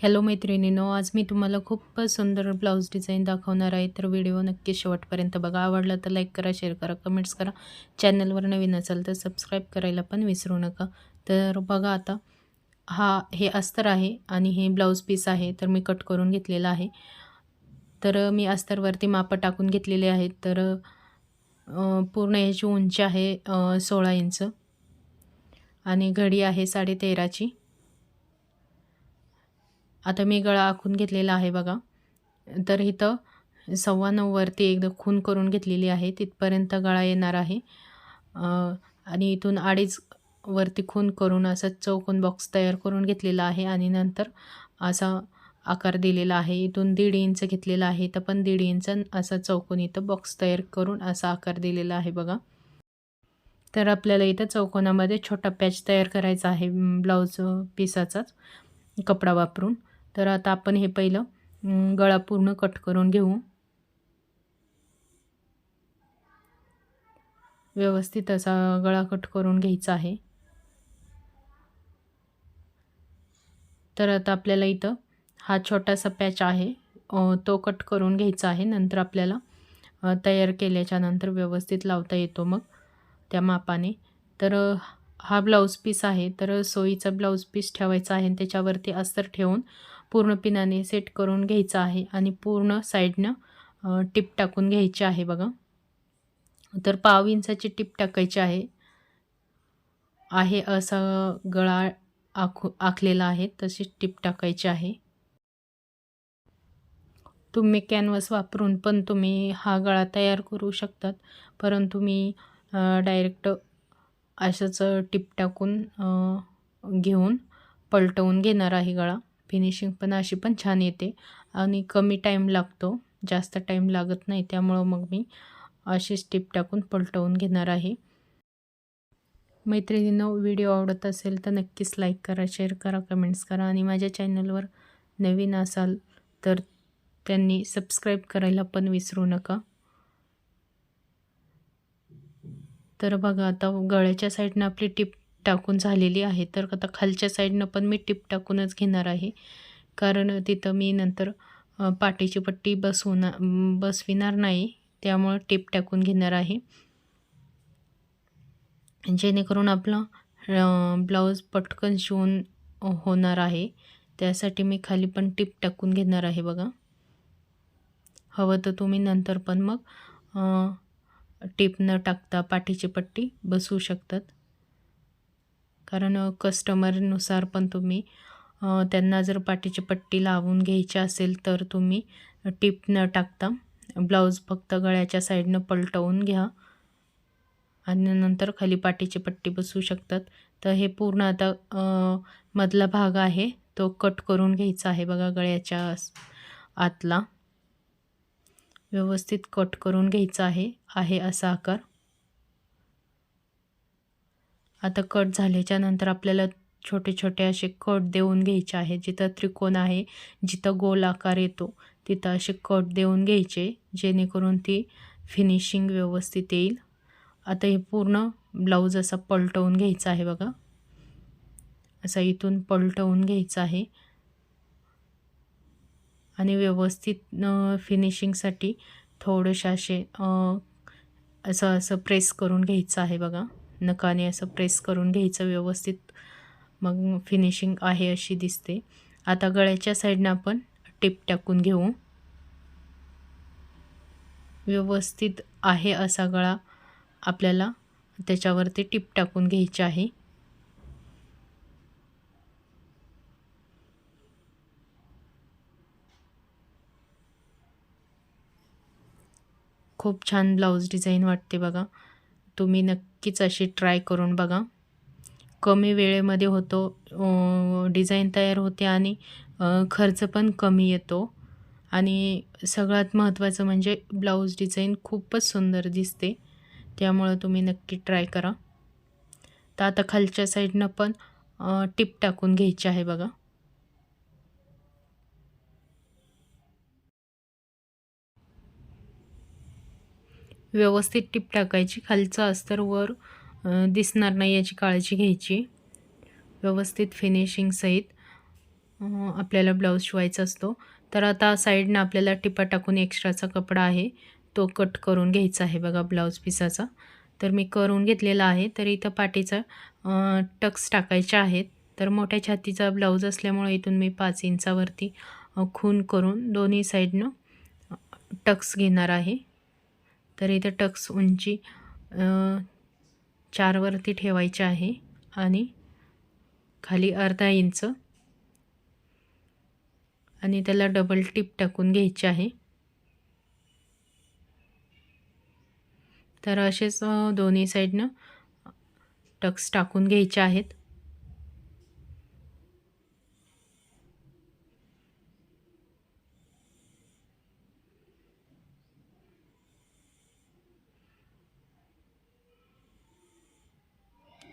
Hello मैत्रिणीनो आज मी तुम्हाला खूपच सुंदर ब्लाऊज डिझाईन दाखवणार आहे. तर व्हिडिओ नक्की शेवटपर्यंत बघा. आवडला तर लाईक करा शेअर करा कमेंट्स करा. चॅनलवर नवीन असाल तर सबस्क्राईब करायला पण विसरू नका. तर बघा आता हा हे अस्तर आहे आणि हे ब्लाऊज पीस आहे. तर मी कट करून घेतलेला आहे. तर मी अस्तरवरती मापं टाकून घेतलेले आहेत. तर पूर्ण ह्याची उंची आहे सोळा इंच. आणि घडी आहे साडे तेराची आता मी गळा आखून घेतलेला आहे बघा. तर इथं सव्वा नऊवरती एकदा खून करून घेतलेली आहे. तिथपर्यंत गळा येणार आहे. आणि इथून अडीच वरती खून करून असा चौकोन बॉक्स तयार करून घेतलेला आहे. आणि नंतर असा आकार दिलेला आहे. इथून दीड इंच घेतलेला आहे. तर पण दीड इंच असा चौकोन इथं बॉक्स तयार करून असा आकार दिलेला आहे बघा. तर आपल्याला इथं चौकोनामध्ये छोटा पॅच तयार करायचा आहे. ब्लाऊज पिसाचाच कपडा वापरून. तर आता आपण हे पहिलं गळा पूर्ण कट करून घेऊ. व्यवस्थित असा गळा कट करून घ्यायचा आहे. तर आता आपल्याला इथं हा छोटासा पॅच आहे तो कट करून घ्यायचा आहे. नंतर आपल्याला तयार केल्याच्यानंतर व्यवस्थित लावता येतो मग त्या मापाने. तर हा ब्लाऊज पीस आहे. तर सोयीचा ब्लाऊज पीस ठेवायचा आहे आणि त्याच्यावरती अस्तर ठेवून पूर्ण पिनाने सेट करून घ्यायचा आहे आणि पूर्ण साईडनं टिप टाकून घ्यायची आहे बघा. तर पाव इंचाची टिप टाकायची आहे. आहे असा गळा आखू आखलेला आहे तशीच टिप टाकायची आहे. तुम्ही कॅनव्हास वापरून पण तुम्ही हा गळा तयार करू शकतात. परंतु मी डायरेक्ट असंच टिप टाकून घेऊन पलटवून घेणार आहे गळा. फिनिशिंग पण अशी पण छान येते. आणि कमी टाईम लागतो. जास्त टाईम लागत नाही. त्यामुळं मग मी अशीच टिप टाकून पलटवून घेणार आहे. मैत्रिणींनो व्हिडिओ आवडत असेल तर नक्कीच लाईक करा शेअर करा कमेंट्स करा. आणि माझ्या चॅनलवर नवीन असाल तर त्यांनी सबस्क्राईब करायला पण विसरू नका. तर बघा आता गळ्याच्या साईडनं आपली टिप टाकून झालेली आहे. तर आता खालच्या साईडनं पण मी टिप टाकूनच घेणार आहे. कारण तिथं मी नंतर पाटीची पट्टी बसवणार बसविणार नाही. त्यामुळं टिप टाकून घेणार आहे. जेणेकरून आपलं ब्लाऊज पटकन शिवून होणार आहे. त्यासाठी मी खाली पण टिप टाकून घेणार आहे बघा. हवं तर तुम्ही नंतर पण मग टिप न टाकता पाठीची पट्टी बसवू शकतात. कारण कस्टमरनुसार पण तुम्ही त्यांना जर पाठीची पट्टी लावून घ्यायची असेल तर तुम्ही टिप न टाकता ब्लाऊज फक्त गळ्याच्या साईडनं पलटवून घ्या. आणि नंतर खाली पाठीची पट्टी बसवू शकतात. तर हे पूर्ण आता मधला भाग आहे. तो कट करून घ्यायचा आहे बघा गळ्याच्या आतला. व्यवस्थित कट करून घ्यायचा आहे. आहे असा आकार. आता कट झाल्याच्यानंतर आपल्याला छोटे छोटे असे कट देऊन घ्यायचे आहे. जिथं त्रिकोण आहे जिथं गोल आकार येतो तिथं असे कट देऊन घ्यायचे जेणेकरून ती फिनिशिंग व्यवस्थित येईल. आता हे पूर्ण ब्लाऊज असा पलटवून घ्यायचा आहे बघा. असा इथून पलटवून घ्यायचा आहे. आणि व्यवस्थित फिनिशिंगसाठी थोडेसे असे असं असं प्रेस करून घ्यायचं आहे बघा. नकाने असं प्रेस करून घ्यायचं व्यवस्थित. मग फिनिशिंग आहे अशी दिसते. आता गळ्याच्या साईडनं आपण टिप टाकून घेऊ. व्यवस्थित आहे असा गळा आपल्याला त्याच्यावरती टिप टाकून घ्यायची आहे. खूप छान ब्लाऊज डिझाईन वाटते बघा. तुम्ही नक्कीच अशी ट्राय करून बघा. कमी वेळेमध्ये होतो डिझाईन तयार होते आणि खर्च पण कमी येतो. आणि सगळ्यात महत्त्वाचं म्हणजे ब्लाऊज डिझाईन खूपच सुंदर दिसते. त्यामुळं तुम्ही नक्की ट्राय करा. तर आता खालच्या साईडनं पण टिप टाकून घ्यायची आहे बघा. व्यवस्थित टिप टाकायची. खालचं अस्तर वर दिसणार नाही याची काळजी घ्यायची. व्यवस्थित फिनिशिंग सहित आपल्याला ब्लाऊज शिवायचा असतो. तर आता साईडनं आपल्याला टिपा टाकून एक्स्ट्राचा कपडा आहे तो कट करून घ्यायचा आहे बघा ब्लाऊज पिसाचा तर मी करून घेतलेला आहे. तर इथं पाठीचा टक्स टाकायचे आहेत. तर मोठ्या छातीचा ब्लाऊज असल्यामुळे इथून मी पाच इंचावरती खून करून दोन्ही साईडनं टक्स घेणार आहे. तर इथे टक्स उंची चारवरती ठेवायचे आहे आणि खाली अर्धा इंच. आणि त्याला डबल टिप टाकून घ्यायची आहे. तर असेच दोन्ही साईडनं टक्स टाकून घ्यायचे आहेत.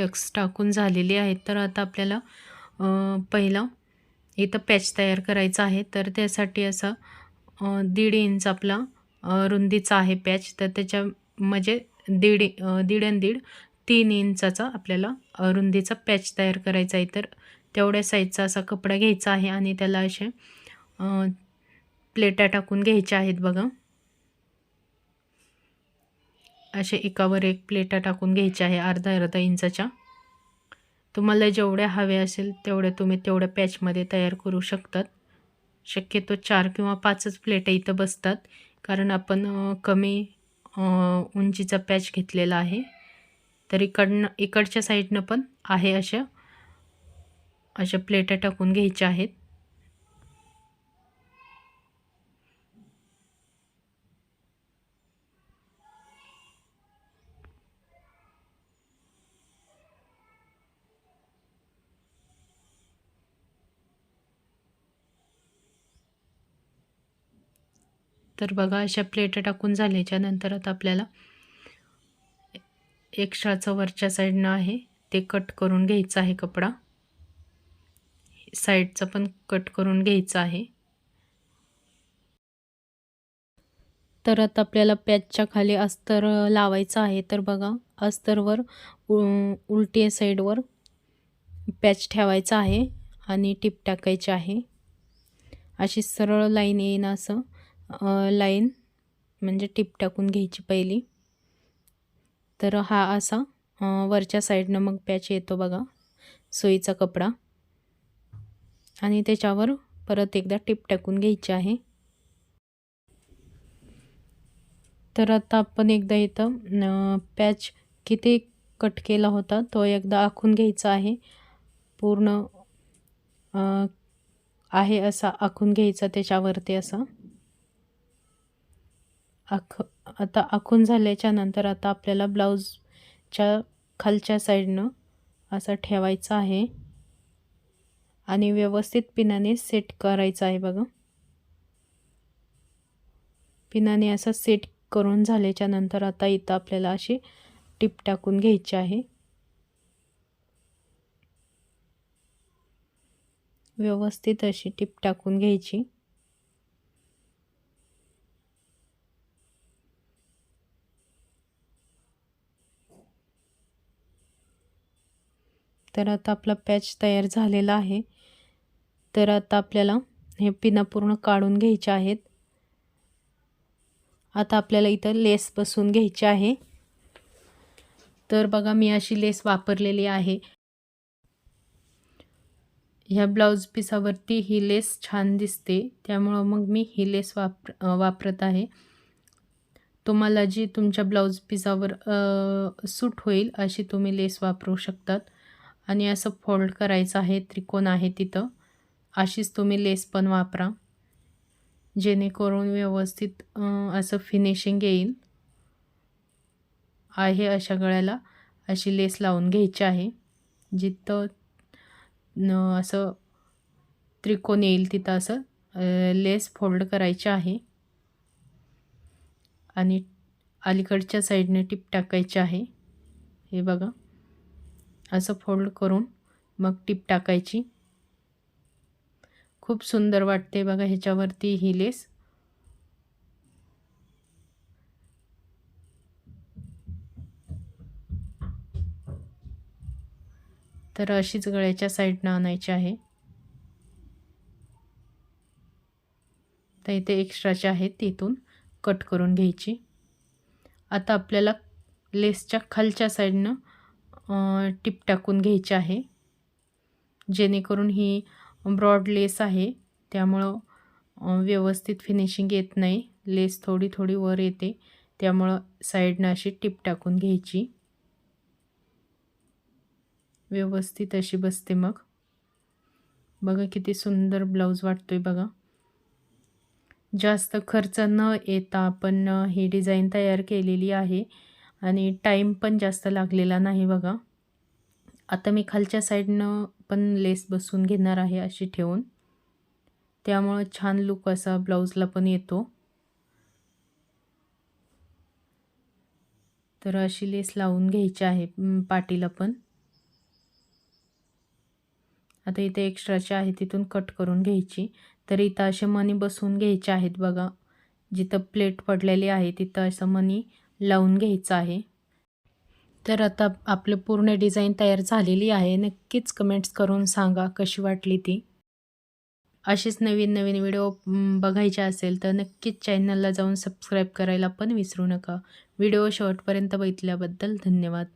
टक्स टाकून झालेले आहेत. तर आता आपल्याला पहिला इथं पॅच तयार करायचा आहे. तर त्यासाठी असा दीड इंच आपला रुंदीचा आहे पॅच. तर त्याच्या म्हणजे दीड दीड आणि दीड तीन इंचाचा आपल्याला रुंदीचा पॅच तयार करायचा आहे. तर तेवढ्या साईजचा असा कपडा घ्यायचा आहे आणि त्याला असे प्लेटा टाकून घ्यायच्या आहेत बघा. असे एकावर एक प्लेटा टाकून घ्यायच्या आहे अर्धा अर्धा इंचाच्या. तुम्हाला जेवढ्या हवे असेल तेवढ्या तुम्ही तेवढ्या पॅचमध्ये तयार करू शकतात. शक्यतो चार किंवा पाचच प्लेटा इथं बसतात. कारण आपण कमी उंचीचा पॅच घेतलेला आहे. तर इकडनं इकडच्या साईडनं पण आहे अशा अशा प्लेटा टाकून घ्यायच्या आहेत. तर बघा अशा प्लेट टाकून झाल्याच्यानंतर आता आपल्याला एक्स्ट्राचं वरच्या साईडनं आहे ते कट करून घ्यायचं आहे कपडा. साईडचं पण कट करून घ्यायचं आहे. तर आता आपल्याला पॅचच्या खाली अस्तर लावायचं आहे. तर बघा अस्तरवर उलटी साईडवर पॅच ठेवायचा आहे आणि टिप टाकायची आहे. अशी सरळ लाईन येईन असं. लाईन म्हणजे टिप टाकून घ्यायची पहिली. तर हा असा वरच्या साईडनं मग पॅच येतो बघा सोयीचा कपडा. आणि त्याच्यावर परत एकदा टिप टाकून घ्यायची आहे. तर आता आपण एकदा इथं पॅच किती कट केला होता तो एकदा आखून घ्यायचा आहे. पूर्ण आहे असा आखून घ्यायचा त्याच्यावरती असा. आख आता आखून झाल्याच्यानंतर आता आपल्याला ब्लाऊजच्या खालच्या साईडनं असं ठेवायचं आहे. आणि व्यवस्थित पिनाने सेट करायचं आहे बघा. पिनाने असं सेट करून झाल्याच्यानंतर आता इथं आपल्याला अशी टिप टाकून घ्यायची आहे. व्यवस्थित अशी टिप टाकून घ्यायची. तर आता आपला पॅच तयार झालेला आहे. तर आता आपल्याला हे पिना पूर्ण काढून घ्यायचे आहेत. आता आपल्याला इथं लेस बसून घ्यायची आहे. तर बघा मी अशी लेस वापरलेली आहे. ह्या ब्लाऊज पिसावरती ही लेस छान दिसते. त्यामुळं मग मी ही लेस वापर वापरत आहे. तुम्हाला जी तुमच्या ब्लाऊज पिसावर सूट होईल अशी तुम्ही लेस वापरू शकतात. आणि असं फोल्ड करायचं आहे त्रिकोण आहे तिथं. अशीच तुम्ही लेस पण वापरा. जेणेकरून व्यवस्थित असं फिनिशिंग येईल. आहे अशा गळ्याला अशी लेस लावून घ्यायची आहे. जिथं असं त्रिकोण येईल तिथं असं लेस फोल्ड करायची आहे. आणि अलीकडच्या साईडने टिप टाकायची आहे. हे बघा. असं फोल्ड करून मग टीप टाकायची. खूप सुंदर वाटते बघा ह्याच्यावरती ही लेस. तर अशीच गळ्याच्या साईडनं आणायची आहे. तर इथे एक्स्ट्राचे आहेत तिथून कट करून घ्यायची. आता आपल्याला लेसच्या खालच्या साईडनं टिप टाकून घ्यायची आहे. जेणेकरून ही ब्रॉड लेस आहे. त्यामुळं व्यवस्थित फिनिशिंग येत नाही. लेस थोडी थोडी वर येते. त्यामुळं साईडनं अशी टिप टाकून घ्यायची. व्यवस्थित अशी बसते मग. बघा किती सुंदर ब्लाऊज वाटतोय बघा. जास्त खर्च न येता आपण ही डिझाईन तयार केलेली आहे. आणि टाईम पण जास्त लागलेला नाही बघा. आता मी खालच्या साईडनं पण लेस बसून घेणार आहे अशी ठेवून. त्यामुळं छान लुक असा ब्लाऊजला पण येतो. तर अशी लेस लावून घ्यायची आहे पाटीला पण. आता इथे एक्स्ट्राचे आहे तिथून कट करून घ्यायची. तर इथं असे मनी बसवून घ्यायचे आहेत बघा. जिथं प्लेट पडलेली आहे तिथं असं मनी लावून घ्यायचं आहे. तर आता आपलं पूर्ण डिझाईन तयार झालेली आहे. नक्कीच कमेंट्स करून सांगा कशी वाटली ती. अशीच नवीन नवीन व्हिडिओ बघायचे असेल तर नक्कीच चॅनलला जाऊन सबस्क्राईब करायला पण विसरू नका. व्हिडिओ शेवटपर्यंत बघितल्याबद्दल धन्यवाद.